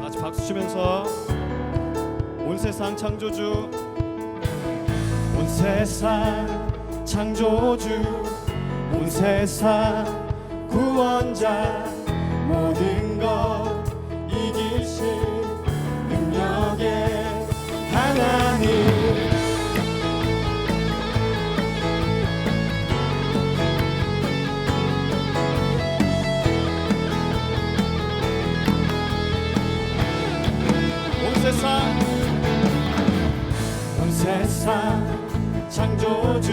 같이 박수 치면서 온 세상 창조주 온 세상 창조주 온 세상 구원자 모든 것 세상 온 세상 창조주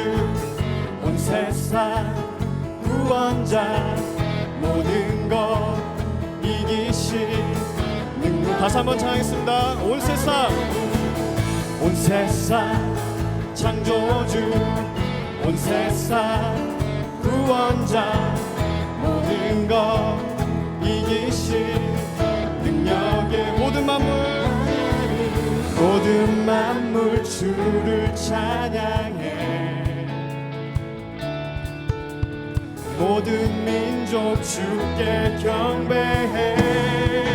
온 세상 구원자 모든 것 이기신 능력. 다시 한번唱하겠습니다. 온 세상 온 세상 창조주 온 세상 구원자 모든 것 이기신 능력의 모든 만물 모든 만물 주를 찬양해. 모든 민족 주께 경배해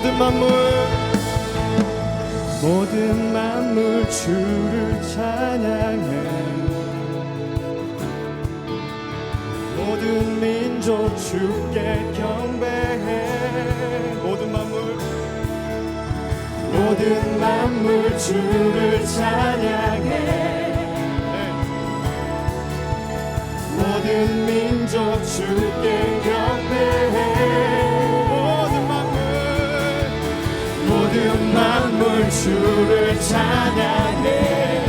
모든 만물 모든 만물 주를 찬양해. 모든 민족 주께 경배해. 모든 만물 모든 만물 주를 찬양해. 네. 모든 민족 주께 경배해 만물 주를 찬양해.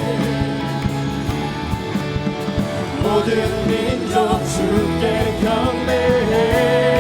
모든 민족 주께 경배해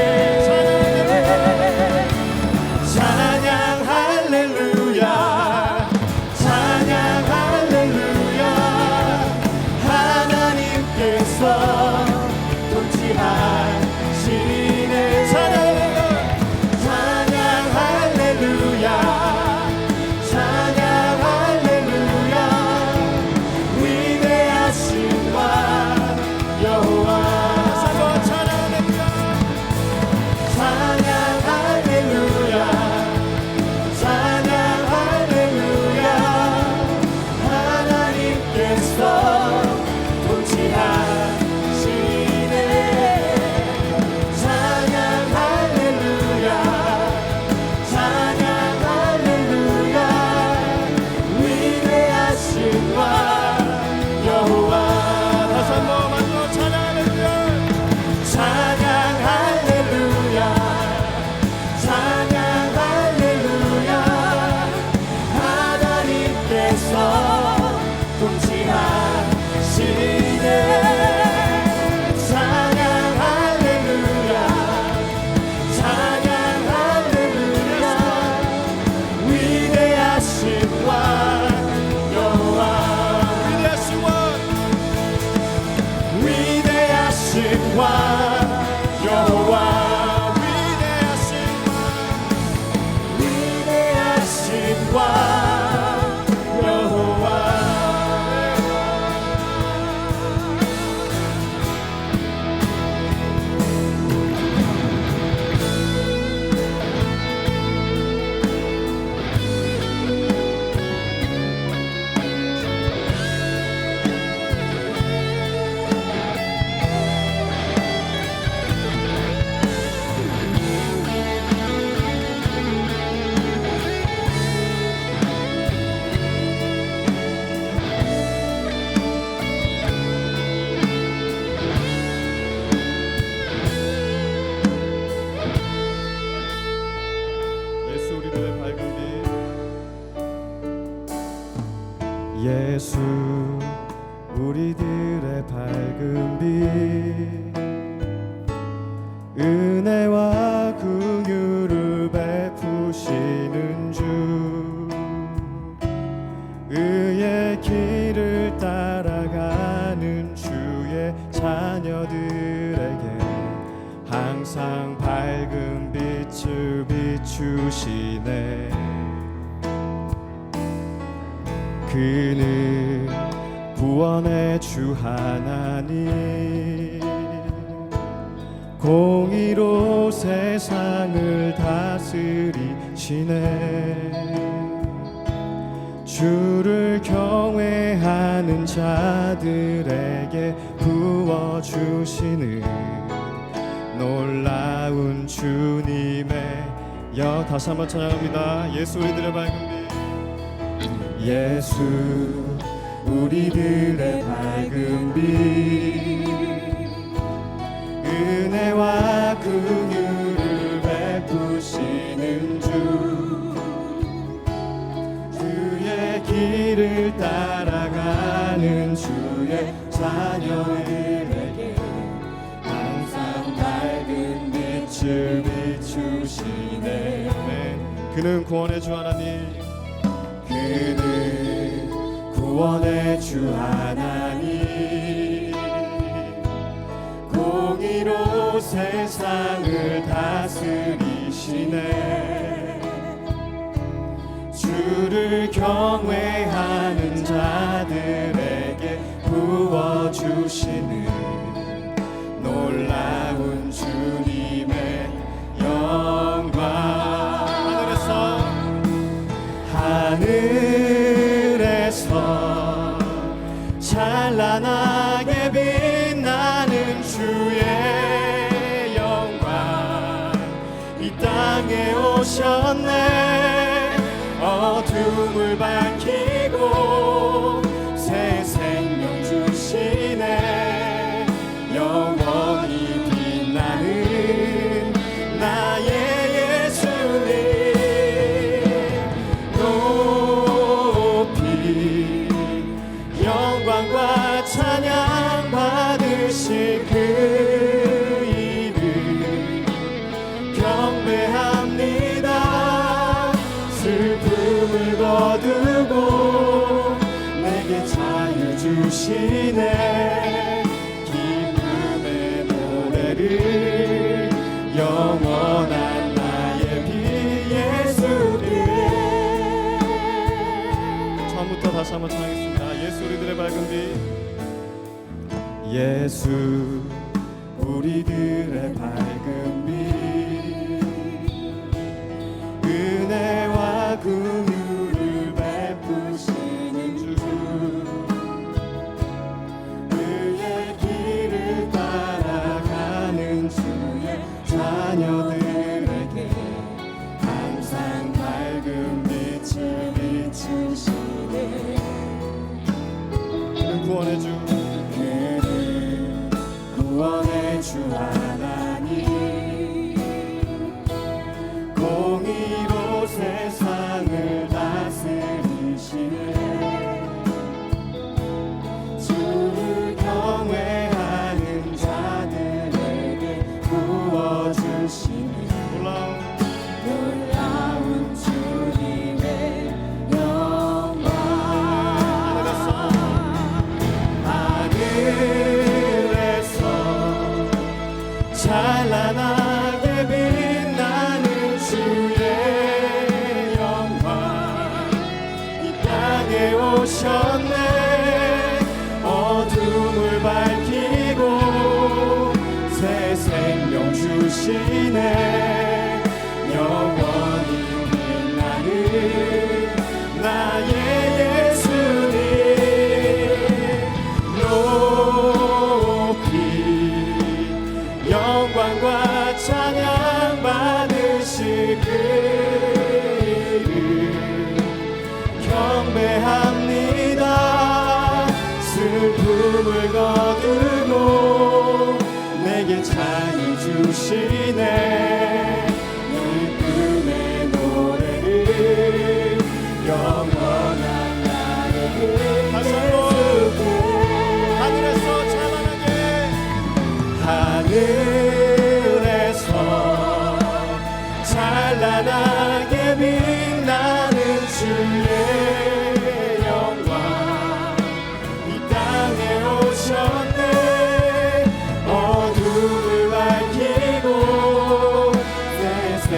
예 그는 구원의 주 하나님. 공의로 세상을 다스리시네. 주를 경외하는 자들에게 부어주시는 놀라운 주님의 여 다시 한번 찬양합니다. 예수 우리들의 밝은 빛 예수 우리들의 밝은 빛. 은혜와 긍휼을 베푸시는 주. 주의 길을 따라가는 주의 자녀들에게 항상 밝은 빛을 비추시네. 그는 구원의 주 하나님 그는 구원의 주 하나님. 공의로 세상을 다스리시네. 주를 경외하는 자들에게 부어주시는 놀라운 주님 밝은 빛 예수 오셨네 슬픔을 거두고 내게 자유 주시네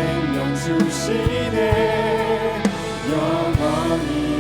생명 주시네. 영원히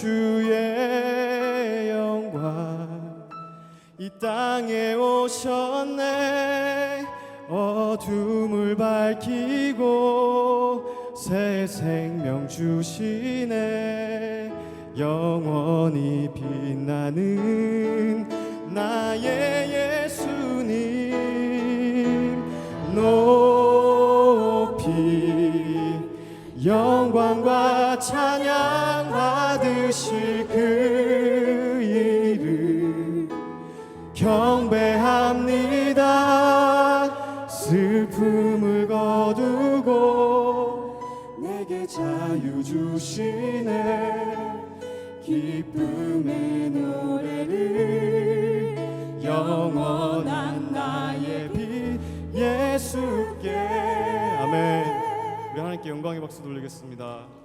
주의 영광. 이 땅에 오셨네. 어둠을 밝히고 새 생명 주시네. 영원히 빛나는 나의 예수님. 높이 영광과 찬양 받으실 그 이름 경배합니다. 슬픔을 거두고 내게 자유 주시네. 기쁨의 노래를 영원한 나의 빛 예수께. 아멘. 우리 하나님께 영광의 박수 돌리겠습니다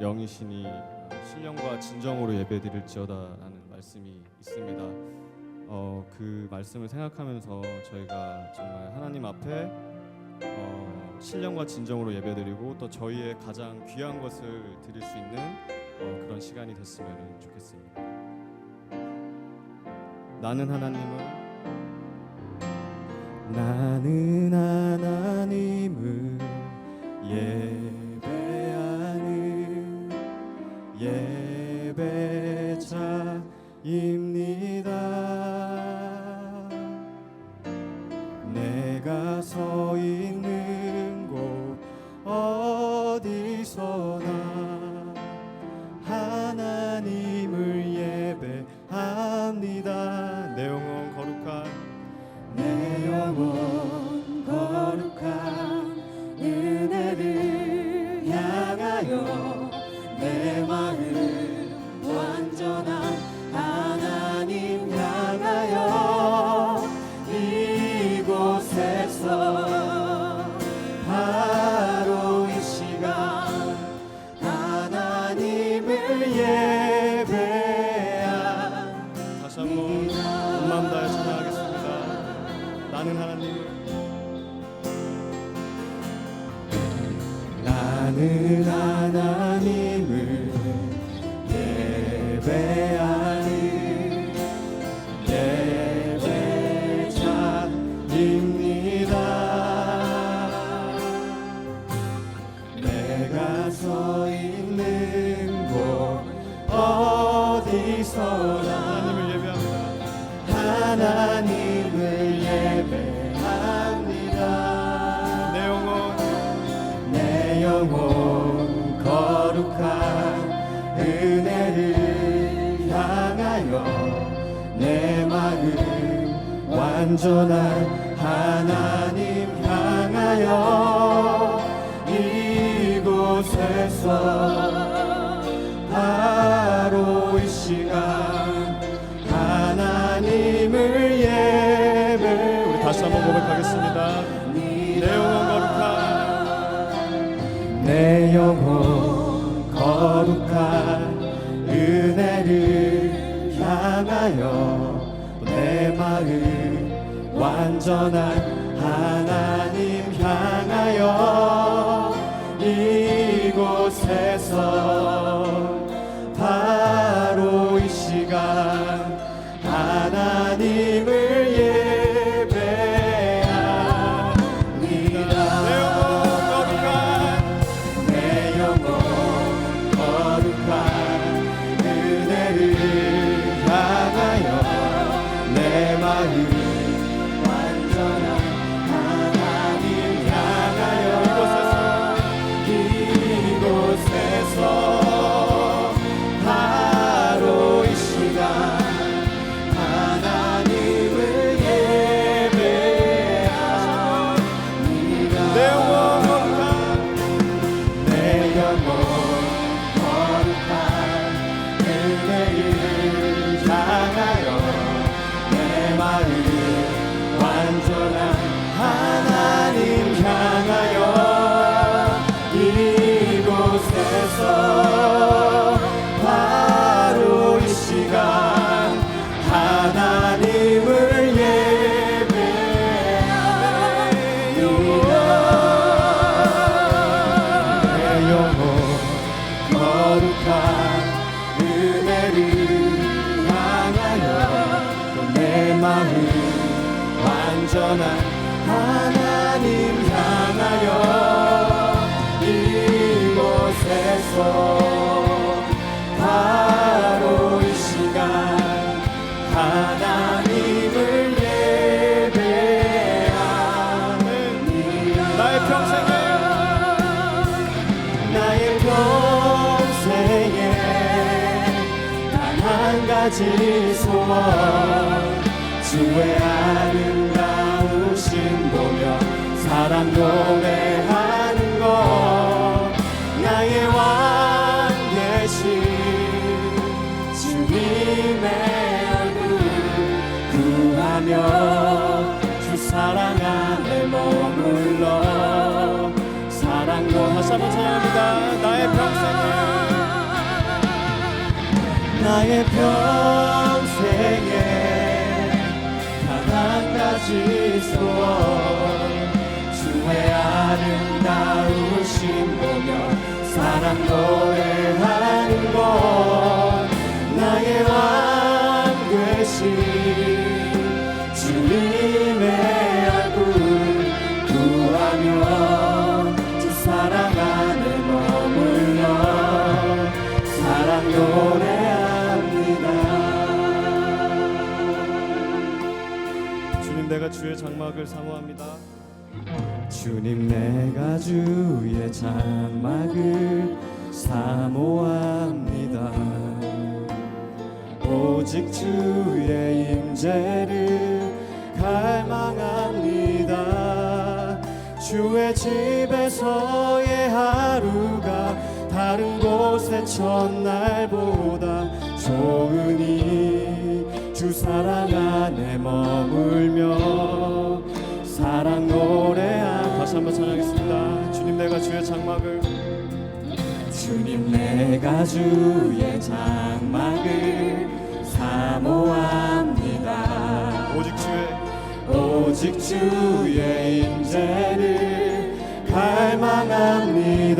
영이시니 어, 신령과 진정으로 예배드릴지어다라는 말씀이 있습니다. 어, 그 말씀을 생각하면서 저희가 정말 하나님 앞에 어, 신령과 진정으로 예배드리고 또 저희의 가장 귀한 것을 드릴 수 있는 어, 그런 시간이 됐으면 좋겠습니다. 나는 하나님을 나는 하나님을 예 예배자입 나는 하나 하여 이곳에서 바로 이 시간 하나님을 예배 우리 다시 한번 고백하겠습니다. 내 영혼 거룩한 내 영혼 거룩한 은혜를 향하여 내 마음 완전한 이곳 내 마음 완전한 하나 한 가지 소원. 주의 아름다우신 보며 사랑 노래 나의 평생에 가지 소원 주의 아름다우신 보며 사랑 노래하는 것. 나의 왕 주의 장막을 사모합니다. 주님 내가 주의 장막을 사모합니다 오직 주의 임재를 갈망합니다 주의 집에서의 하루가 다른 곳의 첫날보다 좋으니 주 사랑 안에 머물며 사랑 노래하 다시 한번 찬양하겠습니다. 주님 내가 주의 장막을. 주님 내가 주의 장막을 사모합니다. 오직 주의. 오직 주의 임재를 갈망합니다.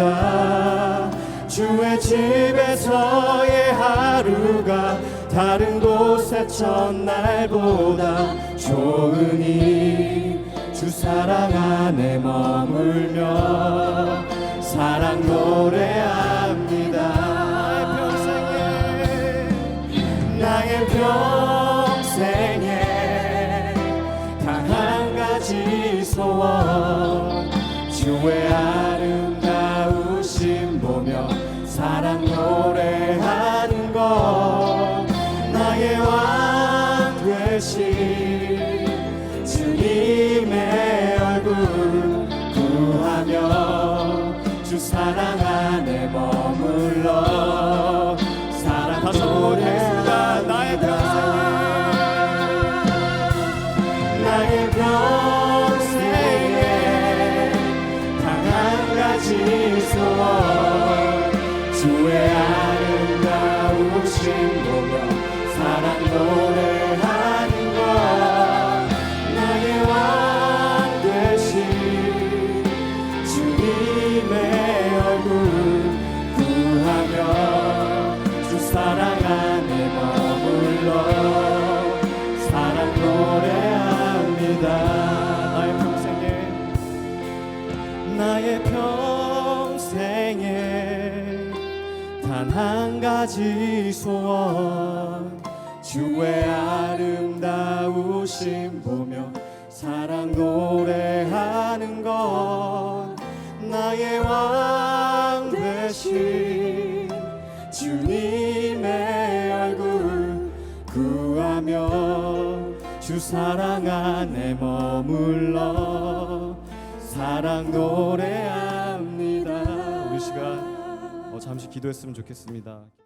주의 집에서의 하루가 다른 곳의 첫날보다 좋으니 주 사랑 안에 머물며 사랑 노래합니다. 나의 평생에 단 한 가지 소원 주의 아름다우심 보며 사랑 노래하는 것 사랑 한 가지 소원. 주의 아름다우심 보며 사랑 노래하는 것. 나의 왕 되신 주님의 얼굴 구하며 주 사랑 안에 머물러 사랑 노래합니다. 우리 시간 어, 잠시 기도했으면 좋겠습니다.